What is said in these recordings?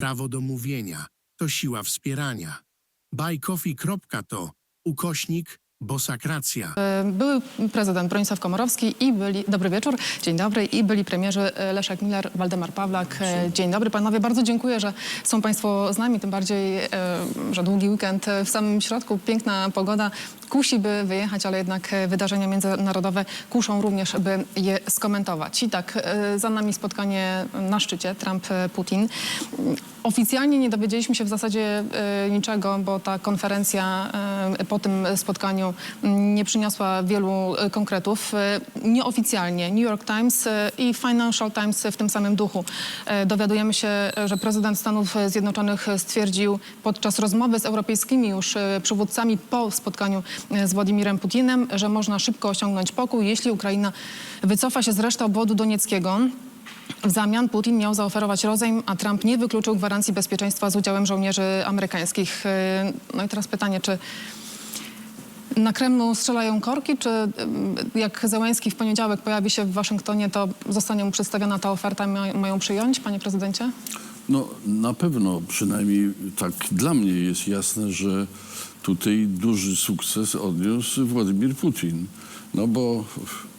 Prawo do mówienia to siła wspierania. Bajkofi.to ukośnik bosakracja. Były prezydent Bronisław Komorowski i byli, dobry wieczór, dzień dobry, i byli premierzy e, Leszek Miller, Waldemar Pawlak. E, Dzień dobry panowie, bardzo dziękuję, że są państwo z nami, tym bardziej, e, że długi weekend e, w samym środku, piękna pogoda kusi, by wyjechać, ale jednak e, wydarzenia międzynarodowe kuszą również, by je skomentować. I tak, e, za nami spotkanie na szczycie Trump-Putin. Oficjalnie nie dowiedzieliśmy się w zasadzie e, niczego, bo ta konferencja po tym spotkaniu m, nie przyniosła wielu konkretów. Nieoficjalnie New York Times i Financial Times w tym samym duchu dowiadujemy się, że prezydent Stanów Zjednoczonych stwierdził podczas rozmowy z europejskimi już przywódcami po spotkaniu z Władimirem Putinem, że można szybko osiągnąć pokój, jeśli Ukraina wycofa się z reszty obwodu donieckiego. W zamian Putin miał zaoferować rozejm, a Trump nie wykluczył gwarancji bezpieczeństwa z udziałem żołnierzy amerykańskich. E, No i teraz pytanie, czy na Kremlu strzelają korki, czy ym, jak Zełenski w poniedziałek pojawi się w Waszyngtonie, to zostanie mu przedstawiona ta oferta i ma- mają przyjąć, panie prezydencie? No na pewno, przynajmniej tak dla mnie jest jasne, że tutaj duży sukces odniósł Władimir Putin. No bo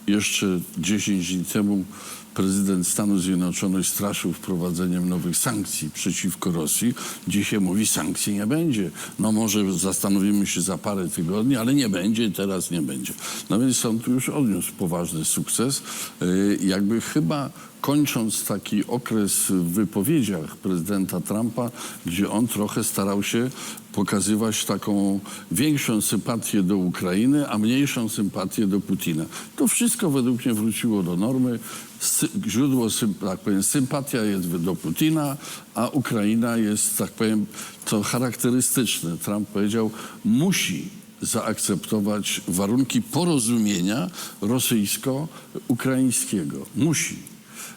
jeszcze 10 dni temu prezydent Stanów Zjednoczonych straszył wprowadzeniem nowych sankcji przeciwko Rosji. Dzisiaj mówi, sankcji nie będzie. No może zastanowimy się za parę tygodni, ale nie będzie, teraz nie będzie. No więc tu już odniósł poważny sukces. Yy, Jakby chyba kończąc taki okres w wypowiedziach prezydenta Trumpa, gdzie on trochę starał się pokazywać taką większą sympatię do Ukrainy, a mniejszą sympatię do Putina. To wszystko według mnie wróciło do normy. Sy- Źródło, tak powiem, sympatia jest do Putina, a Ukraina jest, tak powiem, to charakterystyczne. Trump powiedział, musi zaakceptować warunki porozumienia rosyjsko-ukraińskiego. Musi.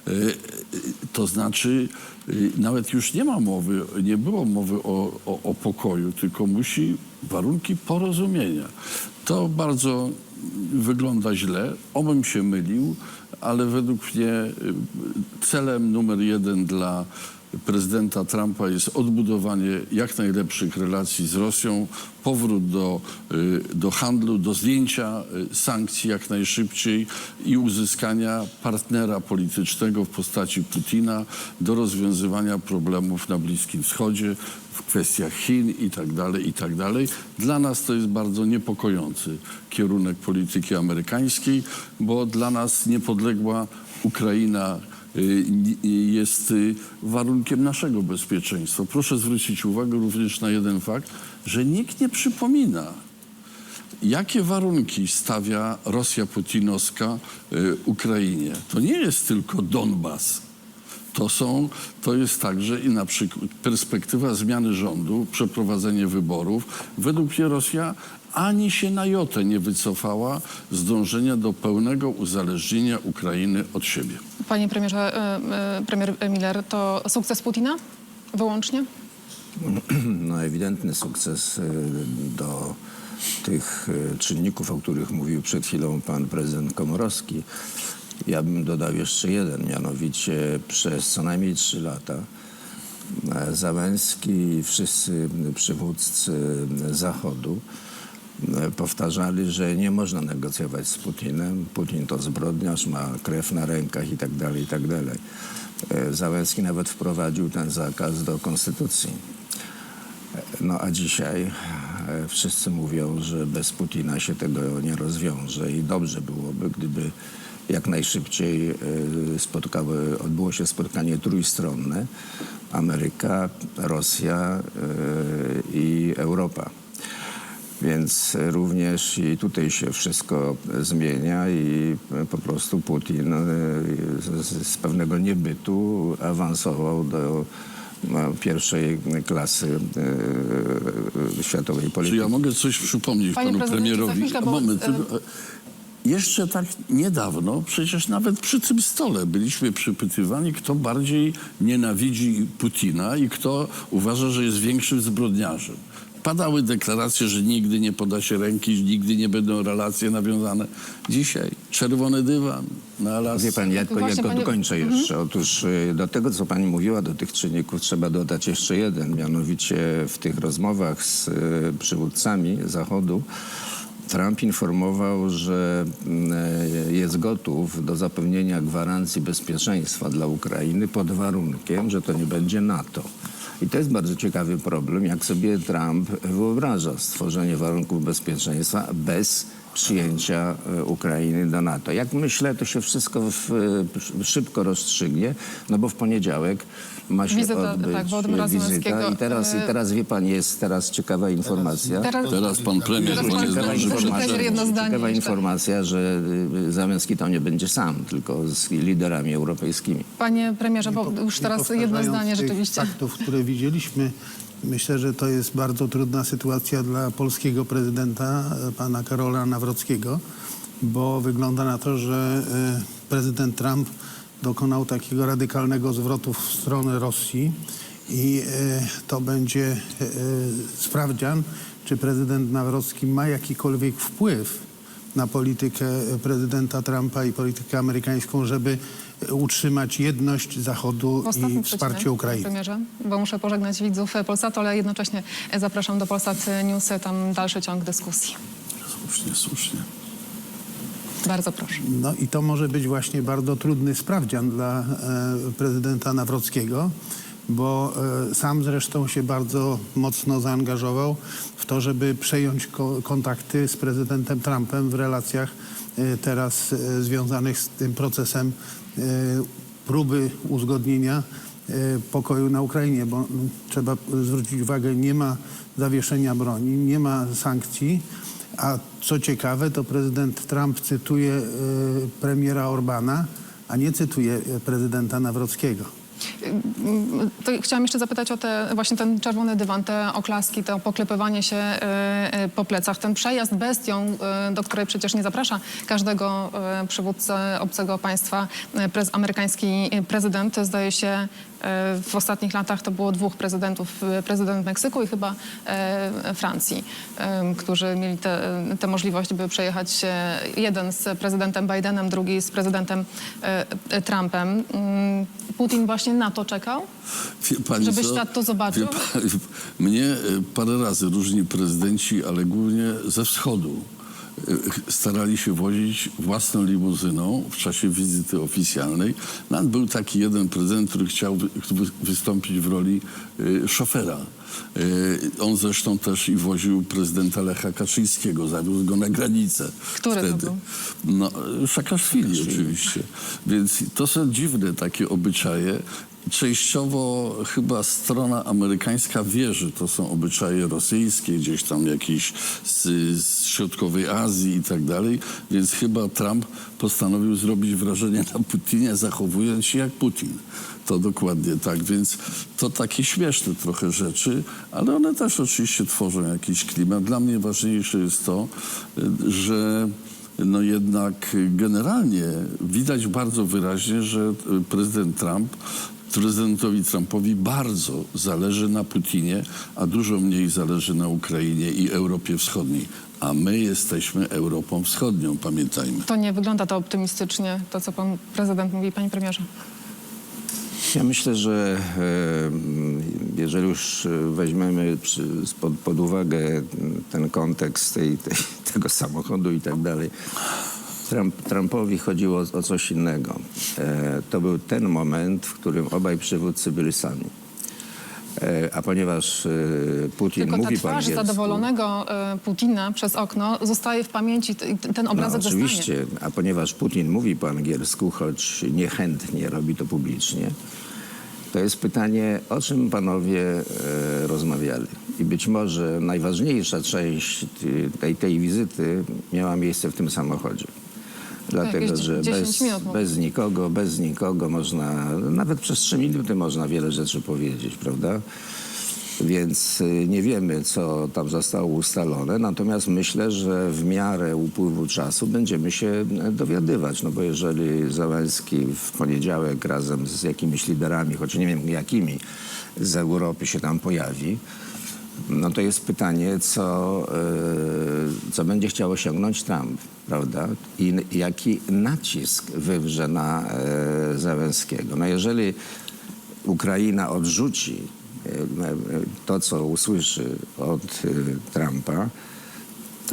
E, e, To znaczy, e, nawet już nie ma mowy, nie było mowy o, o, o pokoju, tylko musi warunki porozumienia. To bardzo wygląda źle, obym się mylił, ale według mnie e, celem numer jeden dla prezydenta Trumpa jest odbudowanie jak najlepszych relacji z Rosją, powrót do, y, do handlu, do zdjęcia y, sankcji jak najszybciej i uzyskania partnera politycznego w postaci Putina do rozwiązywania problemów na Bliskim Wschodzie, w kwestiach Chin i tak dalej, i tak dalej. Dla nas to jest bardzo niepokojący kierunek polityki amerykańskiej, bo dla nas niepodległa Ukraina jest y, warunkiem naszego bezpieczeństwa. Proszę zwrócić uwagę również na jeden fakt, że nikt nie przypomina, jakie warunki stawia Rosja putinowska y, Ukrainie. To nie jest tylko Donbas. To, są, to jest także i na przykład perspektywa zmiany rządu, przeprowadzenie wyborów. Według mnie Rosja ani się na jotę nie wycofała z dążenia do pełnego uzależnienia Ukrainy od siebie. Panie premierze, e, e, premier Miller, to sukces Putina wyłącznie? no, ewidentny sukces y, do tych czynników, o których mówił przed chwilą pan prezydent Komorowski. Ja bym dodał jeszcze jeden, mianowicie przez co najmniej trzy lata e, Załęski i wszyscy przywódcy Zachodu e, powtarzali, że nie można negocjować z Putinem. Putin to zbrodniarz, ma krew na rękach i tak dalej, i tak dalej. E, Załęski nawet wprowadził ten zakaz do konstytucji. No a dzisiaj wszyscy mówią, że bez Putina się tego nie rozwiąże i dobrze byłoby, gdyby jak najszybciej e, spotkały, odbyło się spotkanie trójstronne Ameryka, Rosja e, i Europa. Więc również i tutaj się wszystko zmienia i po prostu Putin e, z, pewnego niebytu awansował do no, pierwszej klasy e, światowej Czy polityki. ja mogę coś przypomnieć Panie panu premierowi? chwilkę, bo, Moment. Jeszcze tak niedawno, przecież nawet przy tym stole byliśmy przypytywani, kto bardziej nienawidzi Putina i kto uważa, że jest większym zbrodniarzem. Padały deklaracje, że nigdy nie poda się ręki, że nigdy nie będą relacje nawiązane. Dzisiaj czerwony dywan na Alasce. Wie pani, ja tylko, ja panie- dokończę jeszcze. Otóż y, do tego, co pani mówiła, do tych czynników trzeba dodać jeszcze jeden. Mianowicie w tych rozmowach z y, przywódcami Zachodu Trump informował, że y, jest gotów do zapewnienia gwarancji bezpieczeństwa dla Ukrainy pod warunkiem, że to nie będzie NATO. I to jest bardzo ciekawy problem, jak sobie Trump wyobraża stworzenie warunków bezpieczeństwa bez przyjęcia e, Ukrainy do NATO. Jak myślę, to się wszystko w, e, szybko rozstrzygnie, no bo w poniedziałek ma się Wizyta, odbyć tak, Wołodymyra e, wizyta. I teraz, I teraz wie pani, jest teraz ciekawa informacja. Teraz, Teraz pan premier, Teraz pan nie zdąży ciekawa informacja, że Załęski tam nie będzie sam, tylko z liderami europejskimi. panie premierze, bo już teraz jedno zdanie rzeczywiście. faktów, które widzieliśmy, myślę, że to jest bardzo trudna sytuacja dla polskiego prezydenta, e, pana Karola Nawrockiego, bo wygląda na to, że e, prezydent Trump dokonał takiego radykalnego zwrotu w stronę Rosji i e, to będzie sprawdzian, czy prezydent Nawrocki ma jakikolwiek wpływ na politykę prezydenta Trumpa i politykę amerykańską, żeby utrzymać jedność Zachodu i wsparcie przecinek, Ukrainy. premierze, bo muszę pożegnać widzów Polsatu, ale jednocześnie zapraszam do Polsat News, tam dalszy ciąg dyskusji. Słusznie, słusznie. Bardzo proszę. No i to może być właśnie bardzo trudny sprawdzian dla e, prezydenta Nawrockiego, bo e, sam zresztą się bardzo mocno zaangażował w to, żeby przejąć ko- kontakty z prezydentem Trumpem w relacjach e, teraz e, związanych z tym procesem próby uzgodnienia pokoju na Ukrainie, bo trzeba zwrócić uwagę, nie ma zawieszenia broni, nie ma sankcji, a co ciekawe, to prezydent Trump cytuje premiera Orbana, a nie cytuje prezydenta Nawrockiego. To chciałam jeszcze zapytać o te, właśnie ten czerwony dywan, te oklaski, to poklepywanie się e, e, po plecach, ten przejazd bestią, e, do której przecież nie zaprasza każdego przywódcę obcego państwa, prez, amerykański prezydent, zdaje się w ostatnich latach to było dwóch prezydentów, prezydent Meksyku i chyba Francji, którzy mieli tę możliwość, by przejechać e, jeden z prezydentem Bidenem, drugi z prezydentem Trumpem. Mm, Putin właśnie na to czekał? Pani Żeby co? świat to zobaczył? Pani, mnie e, parę razy różni prezydenci, ale głównie ze wschodu, e, starali się wozić własną limuzyną w czasie wizyty oficjalnej. Nawet był taki jeden prezydent, który chciał wy- wy- wystąpić w roli e, szofera. On zresztą też i woził prezydenta Lecha Kaczyńskiego, zawiózł go na granicę. Który to wtedy. był? No, Szakaszwili oczywiście. Więc to są dziwne takie obyczaje. Częściowo chyba strona amerykańska wie, że to są obyczaje rosyjskie, gdzieś tam jakieś z, z środkowej Azji i tak dalej, więc chyba Trump postanowił zrobić wrażenie na Putinie, zachowując się jak Putin. To dokładnie tak, więc to takie śmieszne trochę rzeczy, ale one też oczywiście tworzą jakiś klimat. Dla mnie ważniejsze jest to, że no jednak generalnie widać bardzo wyraźnie, że prezydent Trump, prezydentowi Trumpowi bardzo zależy na Putinie, a dużo mniej zależy na Ukrainie i Europie Wschodniej. A my jesteśmy Europą Wschodnią, pamiętajmy. To nie wygląda to optymistycznie, to co pan prezydent mówi, panie premierze. Ja myślę, że e, jeżeli już weźmiemy pod uwagę ten kontekst tej, tej, tego samochodu i tak dalej, Trump, Trumpowi chodziło o, o coś innego. E, to był ten moment, w którym obaj przywódcy byli sami. E, a ponieważ e, Putin Tylko ta mówi po twarz zadowolonego e, Putina przez okno zostaje w pamięci, ten obrazek no, zostanie. oczywiście, a ponieważ Putin mówi po angielsku, choć niechętnie robi to publicznie, to jest pytanie, o czym panowie e, rozmawiali. I być może najważniejsza część ty- tej, tej wizyty miała miejsce w tym samochodzie. Dlatego, że 10 bez, bez nikogo, bez nikogo można, nawet przez trzy minuty można wiele rzeczy powiedzieć, prawda? Więc y, nie wiemy, co tam zostało ustalone, natomiast myślę, że w miarę upływu czasu będziemy się e, dowiadywać. No bo jeżeli Załęski w poniedziałek razem z jakimiś liderami, choć nie wiem jakimi, z Europy się tam pojawi, No to jest pytanie, co, e, co będzie chciał osiągnąć Trump, prawda? I jaki nacisk wywrze na e, Zełenskiego. No jeżeli Ukraina odrzuci e, to, co usłyszy od Trumpa,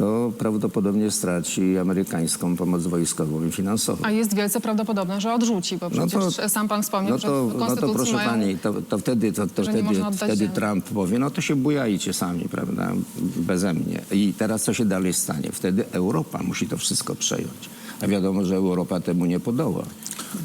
to prawdopodobnie straci amerykańską pomoc wojskową i finansową. A jest wielce prawdopodobne, że odrzuci, bo przecież sam pan wspomniał, no to, że w no to proszę mają... pani, to, to wtedy, to, to wtedy, wtedy ziemi. Trump powie, no to się bujajcie sami, prawda, beze mnie. I teraz co się dalej stanie? Wtedy Europa musi to wszystko przejąć. A wiadomo, że Europa temu nie podoła.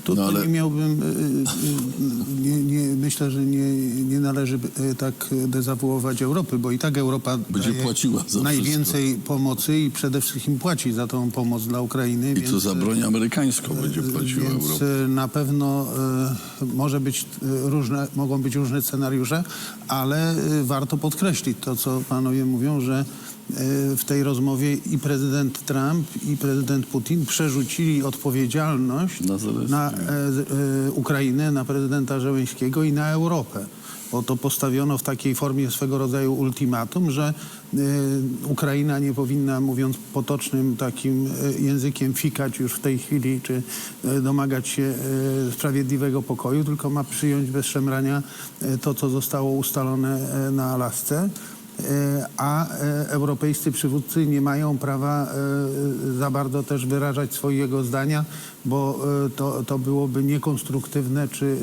Tu No, ale- nie miałbym, y, y, nie, nie, myślę, że nie, nie należy y, tak dezawuować Europy, bo i tak Europa Będzie płaciła za najwięcej pomocy i przede wszystkim płaci za tą pomoc dla Ukrainy. I to za broń amerykańską będzie płaciła Więc Europa. y, na pewno y, może być y, różne, mogą być różne scenariusze, ale y, warto podkreślić to, co panowie mówią, że y, w tej rozmowie i prezydent Trump, i prezydent Putin przerzucili odpowiedzialność Na na e, e, Ukrainę, na prezydenta Żeleńskiego i na Europę. Bo to postawiono w takiej formie swego rodzaju ultimatum, że e, Ukraina nie powinna, mówiąc potocznym takim e, językiem, fikać już w tej chwili, czy e, domagać się e, sprawiedliwego pokoju, tylko ma przyjąć bez szemrania e, to, co zostało ustalone e, na Alasce. E, a e, europejscy przywódcy nie mają prawa e, za bardzo też wyrażać swojego zdania, bo to, to byłoby niekonstruktywne, czy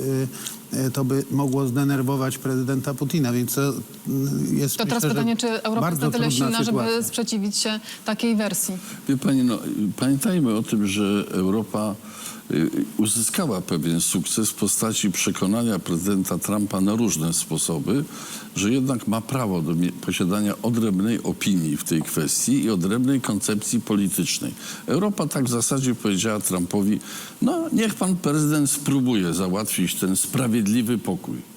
to by mogło zdenerwować prezydenta Putina, więc to mm, jest To teraz myślę, pytanie, czy Europa jest bardzo na tyle silna, żeby sytuacja. sprzeciwić się takiej wersji? Wie pani, no, pamiętajmy o tym, że Europa y, uzyskała pewien sukces w postaci przekonania prezydenta Trumpa na różne sposoby, że jednak ma prawo do posiadania odrębnej opinii w tej kwestii i odrębnej koncepcji politycznej. Europa tak w zasadzie powiedziała Trumpowi, no niech pan prezydent spróbuje załatwić ten sprawiedliwy pokój.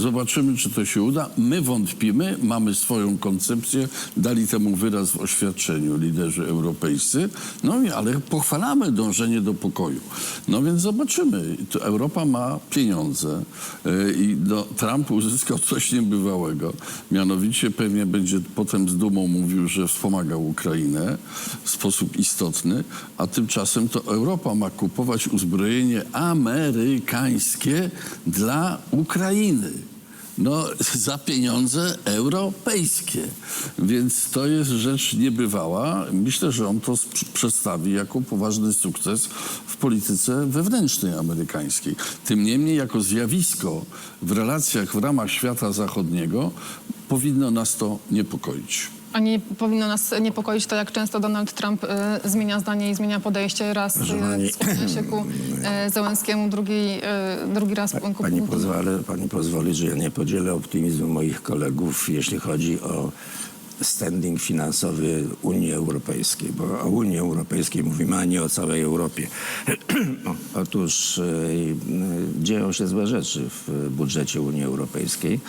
Zobaczymy, czy to się uda. My wątpimy, mamy swoją koncepcję, dali temu wyraz w oświadczeniu liderzy europejscy, no i ale pochwalamy dążenie do pokoju. No więc zobaczymy. To Europa ma pieniądze yy, i no, Trump uzyskał coś niebywałego. Mianowicie pewnie będzie potem z dumą mówił, że wspomagał Ukrainę w sposób istotny, a tymczasem to Europa ma kupować uzbrojenie amerykańskie dla Ukrainy. No, za pieniądze europejskie. Więc to jest rzecz niebywała. Myślę, że on to przedstawi jako poważny sukces w polityce wewnętrznej amerykańskiej. Tym niemniej, jako zjawisko w relacjach w ramach świata zachodniego, powinno nas to niepokoić. A nie powinno nas niepokoić to, jak często Donald Trump e, zmienia zdanie i zmienia podejście. Raz e, pani- skłania się ku e, Zełenskiemu, drugi, e, drugi raz ku Pani, Putinowi. pani pozwoli, że ja nie podzielę optymizmu moich kolegów, jeśli chodzi o standing finansowy Unii Europejskiej, bo o Unii Europejskiej mówimy, a nie o całej Europie. O, Otóż e, dzieją się złe rzeczy w budżecie Unii Europejskiej.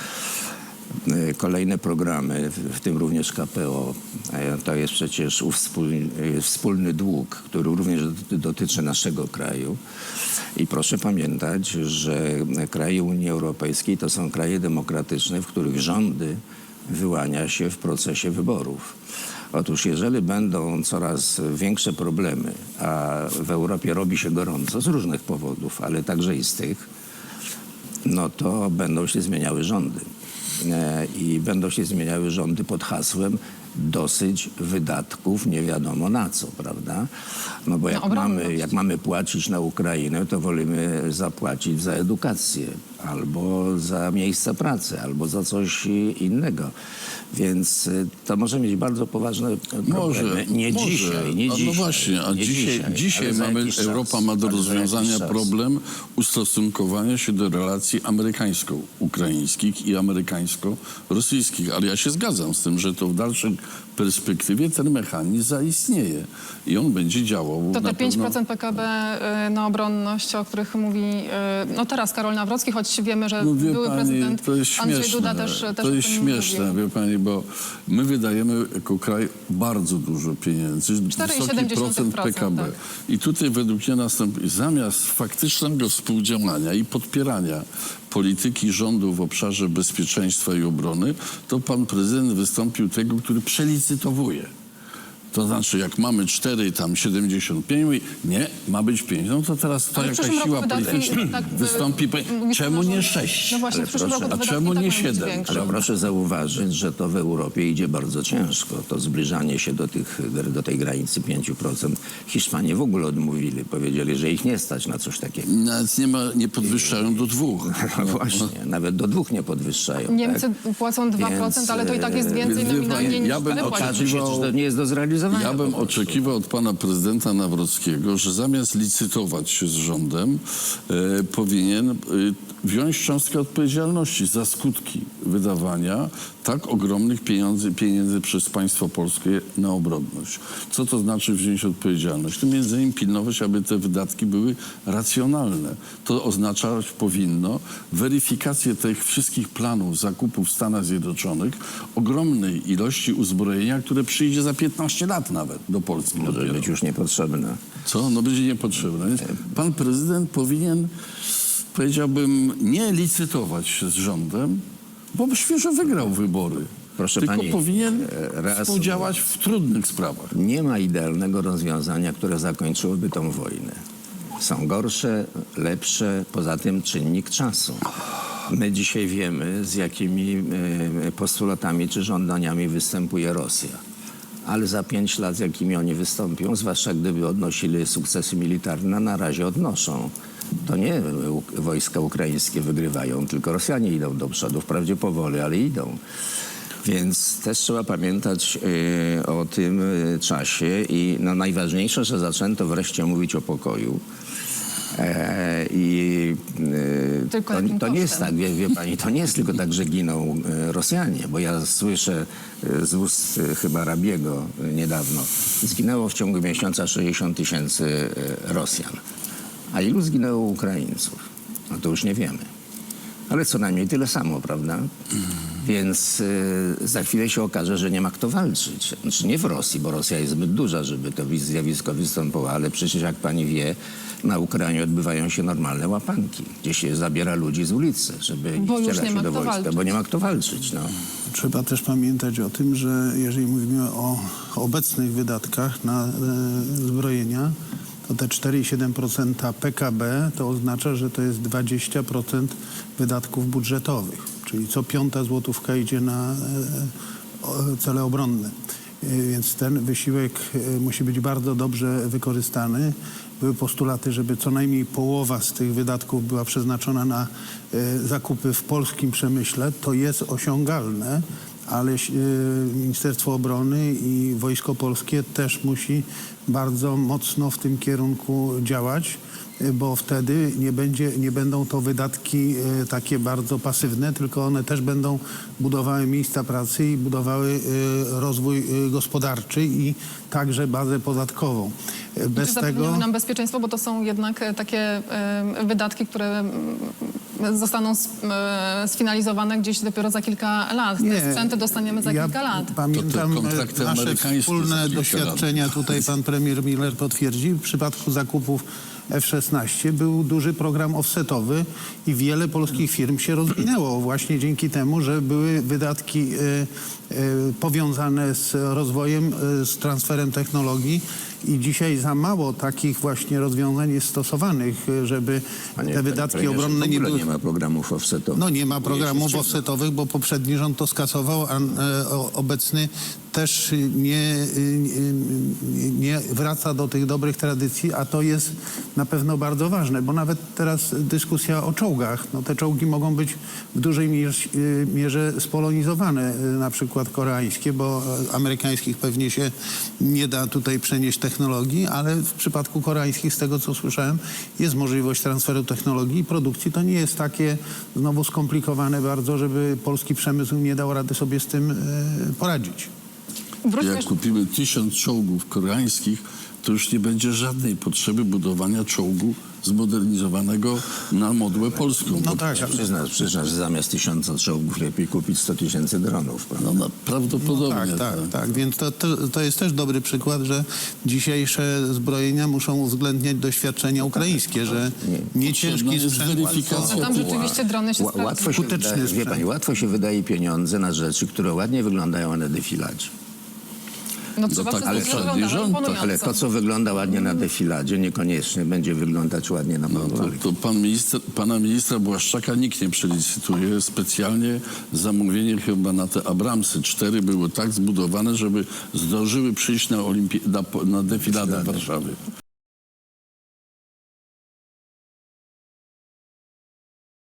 E, Kolejne programy, w- tym również KPO, to jest przecież ów wspólny, dług, który również doty- dotyczy naszego kraju. I proszę pamiętać, że kraje Unii Europejskiej to są kraje demokratyczne, w których rządy wyłania się w procesie wyborów. Otóż jeżeli będą coraz większe problemy, a w Europie robi się gorąco z różnych powodów, ale także i z tych, no to będą się zmieniały rządy. E, I będą się zmieniały rządy pod hasłem dosyć wydatków nie wiadomo na co, prawda? No bo jak, obronność. mamy, jak mamy płacić na Ukrainę, to wolimy zapłacić za edukację, albo za miejsca pracy, albo za coś innego. Więc y, to może mieć bardzo poważne problemy. Może, nie może. dzisiaj, nie a dzisiaj. No właśnie, a dzisiaj, dzisiaj, mamy, Europa ma do rozwiązania problem ustosunkowania się do relacji amerykańsko-ukraińskich i amerykańsko-rosyjskich. Ale ja się zgadzam z tym, że to w dalszej perspektywie ten mechanizm zaistnieje i on będzie działał To te pewno... 5% PKB e, na obronność, o których mówi e, no teraz Karol Nawrocki, choć wiemy, że No wie były pani, prezydent to jest Andrzej śmieszne. Duda też, też to jest śmieszne, mówił. wie pani, bo my wydajemy jako kraj bardzo dużo pieniędzy, wysoki 4,7% procent PKB. tak. I tutaj według mnie następuje, zamiast faktycznego współdziałania i podpierania polityki rządu w obszarze bezpieczeństwa i obrony, to pan prezydent wystąpił tego, który przelicytowuje. To znaczy, jak mamy 4, tam 75, mówi, nie, ma być 5. No to teraz jakaś przyszłym siła polityczna tak, y, wystąpi. powie, mówi Czemu nie że- 6? No właśnie, roku A czemu tak nie mają być 7? większe. Ale proszę zauważyć, że to w Europie idzie bardzo ciężko. To zbliżanie się do, tych, do tej granicy 5%. Hiszpanie w ogóle odmówili. Powiedzieli, że ich nie stać na coś takiego. Nawet nie, ma, nie podwyższają do dwóch. No właśnie, nawet do dwóch nie podwyższają. Niemcy tak? płacą 2%, Więc, ale to i tak jest e, więcej więc wie nominalnie pani, niż ja bym wtedy oczekiwał-. Okaże się, że to nie jest do zrealizowania. Ja bym oczekiwał od pana prezydenta Nawrockiego, że zamiast licytować się z rządem, e, powinien e, wziąć cząstkę odpowiedzialności za skutki wydawania tak ogromnych pieniędzy, pieniędzy przez państwo polskie na obronność. Co to znaczy wziąć odpowiedzialność? To między innymi pilnować, aby te wydatki były racjonalne. To oznaczać powinno weryfikację tych wszystkich planów zakupów w Stanach Zjednoczonych, ogromnej ilości uzbrojenia, które przyjdzie za 15 lat nawet do Polski. Może dopiero. być już niepotrzebne. Co? No będzie niepotrzebne. Pan prezydent powinien, powiedziałbym, nie licytować się z rządem, bo świeżo wygrał wybory. Proszę Tylko pani, powinien e, współdziałać w trudnych sprawach. Nie ma idealnego rozwiązania, które zakończyłoby tą wojnę. Są gorsze, lepsze, poza tym czynnik czasu. My dzisiaj wiemy, z jakimi e, postulatami czy żądaniami występuje Rosja. Ale za pięć lat, z jakimi oni wystąpią, zwłaszcza gdyby odnosili sukcesy militarne, na razie odnoszą. To nie wojska ukraińskie wygrywają, tylko Rosjanie idą do przodu, wprawdzie powoli, ale idą. Więc też trzeba pamiętać y, o tym y, czasie i no, najważniejsze, że zaczęto wreszcie mówić o pokoju. E, I y, Tylko to, jakim to nie jest kosztem? tak, wie, wie pani, to nie jest tylko tak, że giną y, Rosjanie, bo ja słyszę z ust chyba Rabiego niedawno, zginęło w ciągu miesiąca 60 tysięcy Rosjan. A ilu zginęło Ukraińców? No to już nie wiemy. Ale co najmniej tyle samo, prawda? Więc y, za chwilę się okaże, że nie ma kto walczyć. Znaczy nie w Rosji, bo Rosja jest zbyt duża, żeby to zjawisko występowało, ale przecież jak pani wie, na Ukrainie odbywają się normalne łapanki, gdzie się zabiera ludzi z ulicy, żeby Bo ich nie ma do wojska, walczyć. bo nie ma kto walczyć. No. Trzeba też pamiętać o tym, że jeżeli mówimy o obecnych wydatkach na e, zbrojenia, to te 4,7% PKB to oznacza, że to jest 20% wydatków budżetowych, czyli co piąta złotówka idzie na e, cele obronne. E, Więc ten wysiłek e, musi być bardzo dobrze wykorzystany. Były postulaty, żeby co najmniej połowa z tych wydatków była przeznaczona na zakupy w polskim przemyśle. To jest osiągalne, ale e, Ministerstwo Obrony i Wojsko Polskie też musi bardzo mocno w tym kierunku działać bo wtedy nie, będzie, nie będą to wydatki e, takie bardzo pasywne, tylko one też będą budowały miejsca pracy i budowały e, rozwój e, gospodarczy i także bazę podatkową. Czy Bez zapewniły tego... nam bezpieczeństwo, bo to są jednak takie wydatki, które zostaną sfinalizowane gdzieś dopiero za kilka lat. Te sprzęty dostaniemy za ja kilka lat. Pamiętam To e, nasze wspólne doświadczenia, tutaj pan premier Miller potwierdził, w przypadku zakupów F-16 był duży program offsetowy i wiele polskich firm się rozwinęło właśnie dzięki temu, że były wydatki e, e, powiązane z rozwojem, e, z transferem technologii i dzisiaj za mało takich właśnie rozwiązań jest stosowanych, żeby Panie- te wydatki obronne nie były... nie ma programów offsetowych. No nie ma programów offsetowych, bo poprzedni rząd to skasował, a obecny też nie, y, y, nie wraca do tych dobrych tradycji, a to jest na pewno bardzo ważne, bo nawet teraz dyskusja o czołgach, no te czołgi mogą być w dużej mierz, y, mierze spolonizowane, y, na przykład koreańskie, bo e, amerykańskich pewnie się nie da tutaj przenieść technologii, ale w przypadku koreańskich, z tego co słyszałem, jest możliwość transferu technologii i produkcji. To nie jest takie znowu skomplikowane bardzo, żeby polski przemysł nie dał rady sobie z tym e, poradzić. Wróćmy Jak kupimy tysiąc czołgów koreańskich, to już nie będzie żadnej potrzeby budowania czołgu zmodernizowanego na modłę polską. No tak, ale- Przyznasz, przyznasz, że zamiast tysiąca czołgów lepiej kupić 100 tysięcy dronów, prawda? No, no, prawdopodobnie. Tak, tak, tak. Więc to, to, to jest też dobry przykład, że dzisiejsze zbrojenia muszą uwzględniać doświadczenia ukraińskie, że nie Potrzebna ciężki sprzęt, weryfikacja. No tam rzeczywiście drony się. Łatwo się, Skuteczny wydaje, wie pani, łatwo się wydaje pieniądze na rzeczy, które ładnie wyglądają na defiladzie. No trzeba tak, ale wyglądało rząd. Ale to, co wygląda ładnie na defiladzie, niekoniecznie będzie wyglądać ładnie na No, to, to pan minister, pana ministra Błaszczaka nikt nie przelicytuje. Specjalnie zamówienie chyba na te Abramsy. Cztery były tak zbudowane, żeby zdążyły przyjść na, olimpi- na, na defiladę Warszawy.